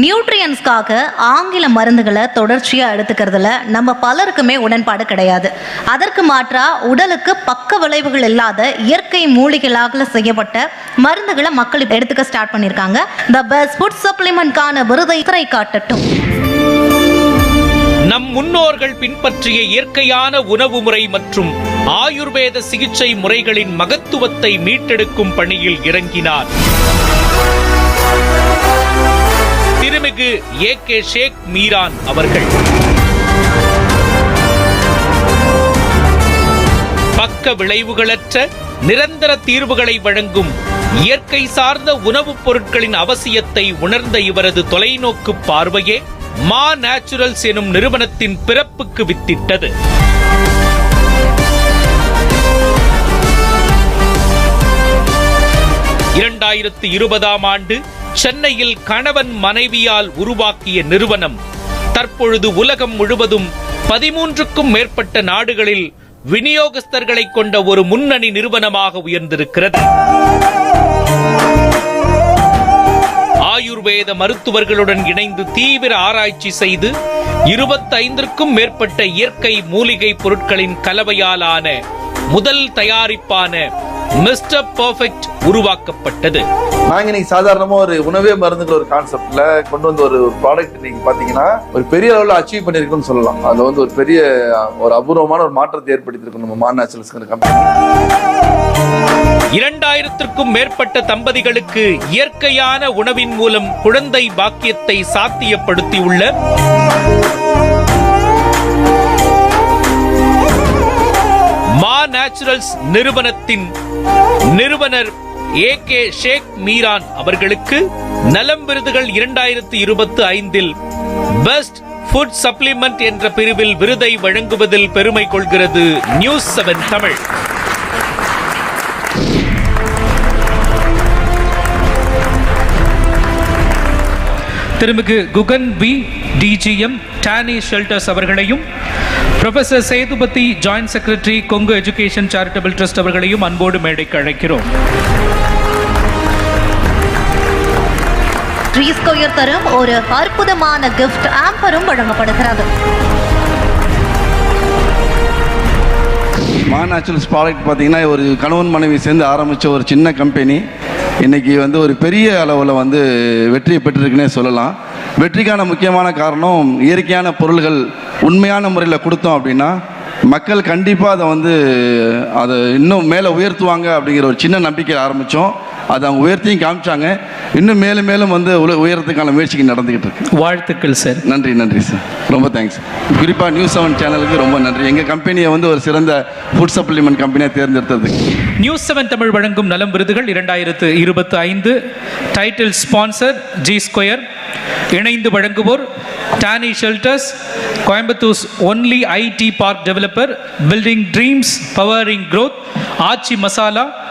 நியூட்ரியன்ஸ்க்காக ஆங்கில மருந்துகளை தொடர்ச்சியாக எடுத்துக்கிறதுல நம்ம பலருக்குமே உடன்பாடு கிடையாது. அதற்கு மாற்றா உடலுக்கு பக்க விளைவுகள் இல்லாத இயற்கை மூலிகளாக செய்யப்பட்ட மருந்துகளை மக்கள் எடுத்துக்க ஸ்டார்ட் பண்ணியிருக்காங்க. த பெஸ்ட் ஃபுட் சப்ளிமெண்ட்கான விருதை திரை காட்டட்டும். நம் முன்னோர்கள் பின்பற்றிய இயற்கையான உணவு முறை மற்றும் ஆயுர்வேத சிகிச்சை முறைகளின் மகத்துவத்தை மீட்டெடுக்கும் பணியில் இறங்கினார். திருமிகு ஏ கே ஷேக் மீரான் அவர்கள். பக்க விளைவுகளற்ற நிரந்தர தீர்வுகளை வழங்கும் இயற்கை சார்ந்த உணவுப் பொருட்களின் அவசியத்தை உணர்ந்த இவரது தொலைநோக்கு பார்வையே மா நேச்சுரல்ஸ் எனும் நிறுவனத்தின் பிறப்புக்கு வித்திட்டது. இரண்டாயிரத்து இருபதாம் ஆண்டு சென்னையில் கணவன் மனைவியால் உருவாக்கிய நிறுவனம். தற்பொழுது உலகம் முழுவதும் பதிமூன்றுக்கும் மேற்பட்ட நாடுகளில் விநியோகஸ்தர்களை கொண்ட ஒரு முன்னணி நிறுவனமாக உயர்ந்திருக்கிறது. ஆயுர்வேத மருத்துவர்களுடன் இணைந்து தீவிர ஆராய்ச்சி செய்து இருபத்தைந்திற்கும் மேற்பட்ட இயற்கை மூலிகை பொருட்களின் கலவையாலான முதல் தயாரிப்பான மிஸ்டர் பர்ஃபெக்ட் உருவாக்கப்பட்டது. நாங்க இன்னைக்கு சாதாரணமா ஒரு உணவே மருந்துங்கிற ஒரு கான்செப்ட்ல கொண்டு வந்த ஒரு ப்ராடக்ட் இன்னைக்கு பாத்தீங்கன்னா ஒரு பெரிய அளவுல அச்சீவ் பண்ணிருக்கும்னு சொல்லலாம். அதுல வந்து ஒரு பெரிய ஒரு அபூர்வமான ஒரு மாற்றத்தை ஏற்படுத்தியிருக்கும் நம்ம மா நேச்சுரல்ஸ்ங்கிற கம்பெனி இரண்டாயிரத்திற்கும் மேற்பட்ட தம்பதிகளுக்கு இயற்கையான உணவின் மூலம் குழந்தை பாக்கியத்தை சாத்தியப்படுத்தியுள்ள நேச்சுரல்ஸ் நிறுவனத்தின் நிறுவனர் ஏ கே ஷேக் மீரான் அவர்களுக்கு நலம் விருதுகள் இரண்டாயிரத்தி இருபத்தி ஐந்தில் பெஸ்ட் ஃபுட் சப்ளிமெண்ட் என்ற பிரிவில் விருதை வழங்குவதில் பெருமை கொள்கிறது நியூஸ் செவன் தமிழ். திருமிகு Guhan P DGM Dani shelters அவர்களையும் professor Sethupathi joint secretary Kongu education charitable trust அவர்களையும் அன்போடு மேடைக்கு அழைக்கிறோம். ஸ்கொயர் தரும் ஒரு அற்புதமான கிஃப்ட் ஆம்பரும் வழங்கப்படுகிறது. மா நேச்சுரல்ஸ் ப்ராடக்ட் பார்த்தீங்கன்னா ஒரு கணவன் மனைவி சேர்ந்து ஆரம்பித்த ஒரு சின்ன கம்பெனி இன்னைக்கு வந்து ஒரு பெரிய அளவில் வந்து வெற்றியை பெற்றிருக்குன்னே சொல்லலாம். வெற்றிக்கான முக்கியமான காரணம் இயற்கையான பொருள்கள் உண்மையான முறையில் கொடுத்தோம் அப்படின்னா மக்கள் கண்டிப்பாக அதை வந்து அதை இன்னும் மேலே உயர்த்துவாங்க அப்படிங்கிற ஒரு சின்ன நம்பிக்கை ஆரம்பித்தோம் அதை அவங்க உயர்த்தியும் காமிச்சாங்க. இன்னும் மேலும் மேலும் வந்து உல- உயரத்துக்கான முயற்சிகள் நடந்துக்கிட்டு இருக்கு. வாழ்த்துக்கள் சார் நன்றி நன்றி சார் ரொம்ப தேங்க்ஸ் குறிப்பாக நியூஸ் செவன் சேனலுக்கு ரொம்ப நன்றி. எங்கள் கம்பெனியை வந்து ஒரு சிறந்த ஃபுட் சப்ளிமெண்ட் கம்பெனியாக தேர்ந்தெடுத்ததுக்கு நியூஸ் செவன் தமிழ் வழங்கும் நலம் விருதுகள் இரண்டாயிரத்து இருபத்தி ஐந்து. டைட்டில் ஸ்பான்சர் ஜி ஸ்கொயர் இணைந்து வழங்குவோர் Dani shelters Coimbatore's only IT park developer building dreams powering growth Aachi masala